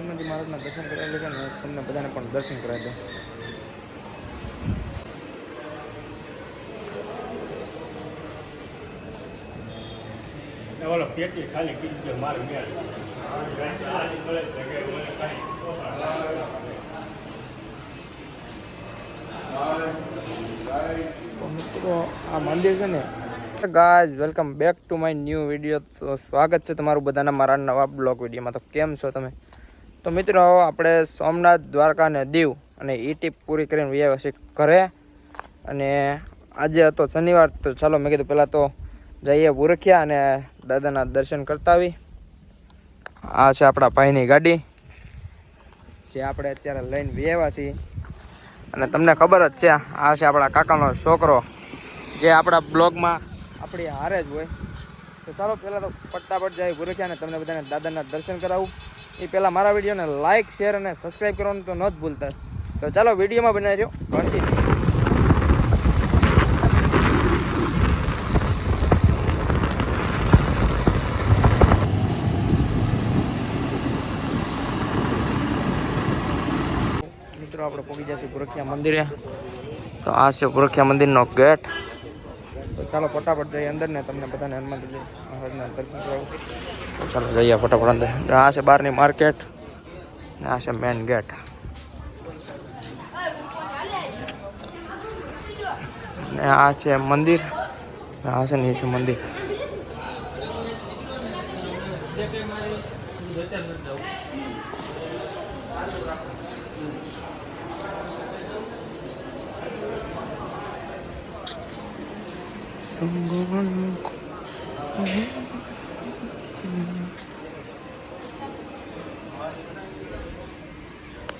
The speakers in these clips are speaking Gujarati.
હનુમાનજી મહારાજના દર્શન કરાવી લીધા ને તમને બધાને પણ દર્શન કરાવી દઉં. મિત્રો આ મંદિર છે ને guys welcome back to my new video. તો સ્વાગત છે તમારું બધાના મારા નવા બ્લોગ વિડીયોમાં. તો કેમ છો તમે? તો મિત્રો, આપણે સોમનાથ, દ્વારકા અને દીવ અને એ ટીપ પૂરી કરીને વ્યવસ્થિત ઘરે. અને આજે હતો શનિવાર, તો ચાલો મેં કીધું પહેલાં તો જઈએ ભૂરખ્યા અને દાદાના દર્શન કરતા આવી. આ છે આપણા ભાઈની ગાડી, જે આપણે અત્યારે લઈને વ્યવા છીએ. અને તમને ખબર જ છે, આ છે આપણા કાકાનો છોકરો, જે આપણા બ્લોગમાં આપણી હારે જ હોય. તો ચાલો પહેલાં તો પટ્ટાપટ જાય ભૂરખ્યા અને તમને બધાને દાદાના દર્શન કરાવું. એ પહેલાં મારા વિડીયોને લાઇક શેર અને સબસ્ક્રાઈબ કરવાનું તો ન જ ભૂલતા. તો ચાલો વિડીયોમાં બનાવી રહ્યો. કન્ટિન્યુ મિત્રો, આપણે પહોંચી જશે ગુરખિયા મંદિરે. તો આ છે ગુરખિયા મંદિરનો ગેટ. ચાલો ફટાફટ જઈએ અંદર ને તમને બધાને હનુમાનજી મહારાજના દર્શન કરાવું. ચાલો જઈએ ફટાફટ અંદર. આ છે બહારની માર્કેટ ને આ છે મેન ગેટ ને આ છે મંદિર ને આ છે નીચે મંદિર.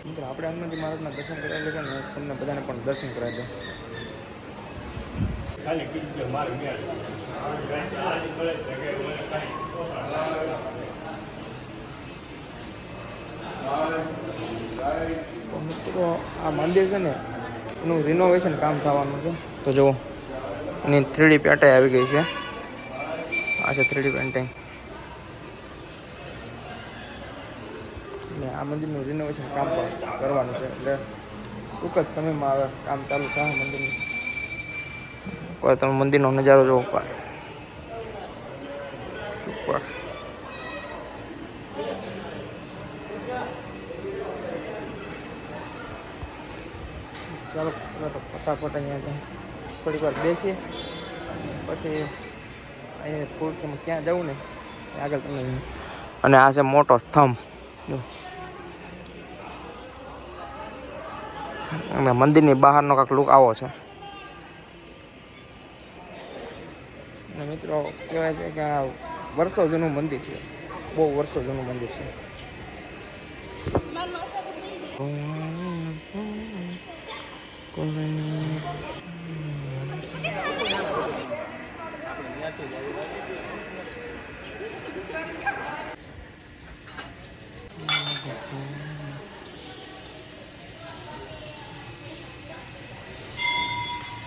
મિત્રો આપણે હનુમાનજી મહારાજના દર્શન કરાવી લીધા ને તમને બધાને પણ દર્શન કરાવી દો મિત્રો આ મંદિર છે ને, એનું રિનોવેશન કામ થવાનું છે. તો જુઓ. એની થ્રીડી પેટાઈ આવી ગઈ છે. આ છે થ્રીડી પેન્ટિંગ. ને આ મંદિરનું રિનોવેશન કામ પણ કરવાનું છે. એટલે ટૂંક જ સમયમાં આવે કામ ચાલુ થાય મંદિરનું. તમે મંદિરનો નજારો જોવો ઉપર. ચાલો ફટાફટ અહીંયા થોડીક વાર બેસીએ. પછી અહીંયા પૂરતીમાં ક્યાં જવું ને આગળ તમને અને આ છે મોટો સ્તંભ. અને મંદિરની બહારનો કાંક લુક આવો છે. મિત્રો કહેવાય છે કે આ વર્ષો જૂનું મંદિર છે. બહુ વર્ષો જૂનું મંદિર છે.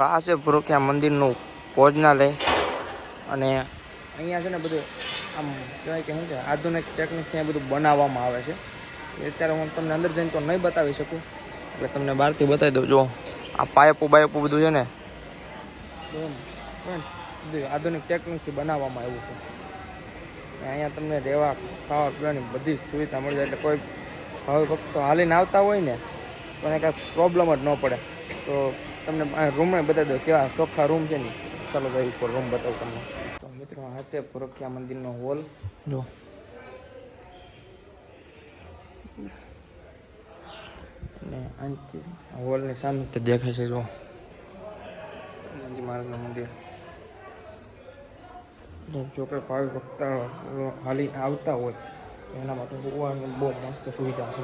આ છે ભૂરખ્યા મંદિરનું ભોજનાલય. અને અહીંયા છે ને બધું, આમ કહેવાય કે શું છે, આધુનિક ટેકનિક ત્યાં બધું બનાવવામાં આવે છે. અત્યારે હું તમને અંદર જઈને તો નહીં બતાવી શકું, એટલે તમને બહારથી બતાવી દઉં. જો, આ પાયપો બાયપો બધું છે ને આધુનિક ટેકનિકથી બનાવવામાં આવ્યું છે. અહીંયા તમને રહેવા, ખાવા, પીવાની બધી સુવિધા મળી જાય, એટલે કોઈ હવે ભક્તો હાલીને આવતા હોય ને, તો એને કાંઈ પ્રોબ્લેમ જ ન પડે. તો તમને રૂમે બતાવી દો કેવા ચોખ્ખા રૂમ છે ને. ચાલો ભાઈ ઉપર રૂમ બતાવું તમને. તો મિત્રો આ છે પુરખ્યા મંદિરનો હોલ જો. અને અહીંથી હોલની સામે. તો દેખાય છે જો. મહારાજનું મંદિર. જો કે ભાવિ ભક્ત હાલી આવતા હોય એના માટે હોવાની બહુ મસ્ત સુવિધા છે.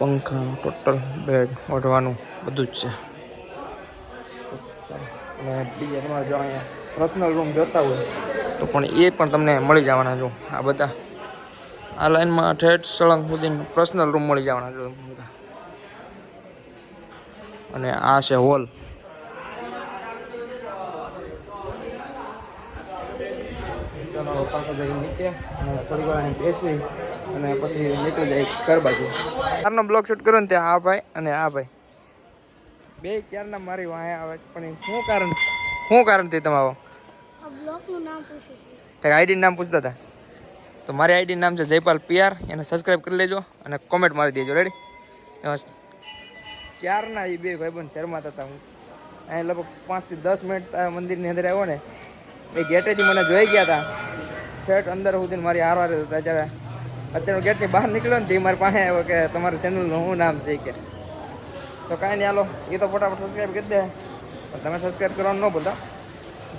પંખા ટોટલ બેડ ઓઢવાનું બધું જ છે. અને બીજા તમારે જો અહીંયા પર્સનલ રૂમ જોતા હોય તો પણ એ પણ તમને મળી જવાના જો આ બધા. આ લાઈનમાં ઠેઠ સળંગ સુધી પર્સનલ રૂમ મળી જવાના જો બધા અને આ છે હોલ. પાછા નીચે અને થોડી વાર અહીં બેસી અને પછી નીકળી જાય ઘર બાજુ. ક્યારનો બ્લોગ શૂટ કર્યો ને ત્યાં આ ભાઈ અને આ ભાઈ. બે ક્યારના મારી વાંહે આવે છે પણ એ શું કારણ શું કારણ તે તમારો આઈડી નામ પૂછતા હતા. તો મારી આઈડી નામ છે જયપાલ પીઆર એને સબસ્ક્રાઈબ કરી લેજો અને કોમેન્ટ મારી દેજો રેડી ક્યારના એ બે ભાઈબંધ શરમાતા હતા હું? અહીં લગભગ પાંચથી દસ મિનિટ આ મંદિરની અંદર આવ્યો ને એ ગેટેથી મને જોઈ ગયા હતા. ઠેઠ અંદર સુધી મારી હાર હાર હતા. જ્યારે અત્યારે ગેટની બહાર નીકળ્યો ને તે મારી પાસે આવ્યો કે તમારી ચેનલનું શું નામ છે કે. તો કાંઈ નહીં, હાલો એ તો ફટાફટ સબસ્ક્રાઈબ કરી દે. પણ તમે સબસ્ક્રાઈબ કરવાનું ન ભૂલતા.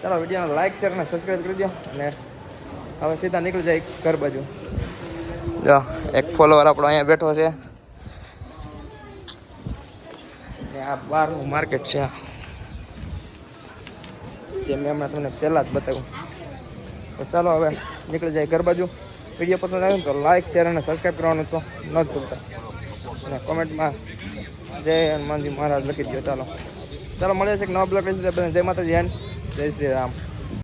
ચાલો, વિડીયોને લાઈક શેર અને સબસ્ક્રાઈબ કરી દો. અને હવે સીધા નીકળી જાય ઘર બાજુ. જો, એક ફોલોવર આપણો અહીંયા બેઠો છે. આ બહારનું માર્કેટ છે. જે મેં હમણાં તમને પહેલાં જ બતાવ્યું. તો ચાલો હવે નીકળી જાય ઘર બાજુ. વીડિયો પસંદ આવ્યો તો લાઇક શેર અને સબસ્ક્રાઈબ કરવાનું તો ન જ ભૂલતા. અને કોમેન્ટમાં જય હનુમાનજી મહારાજ લખી દો ચાલો. ચાલો, મળીએ છે એક નવા બ્લોગ જય માતાજી એન્ડ જય શ્રી રામ.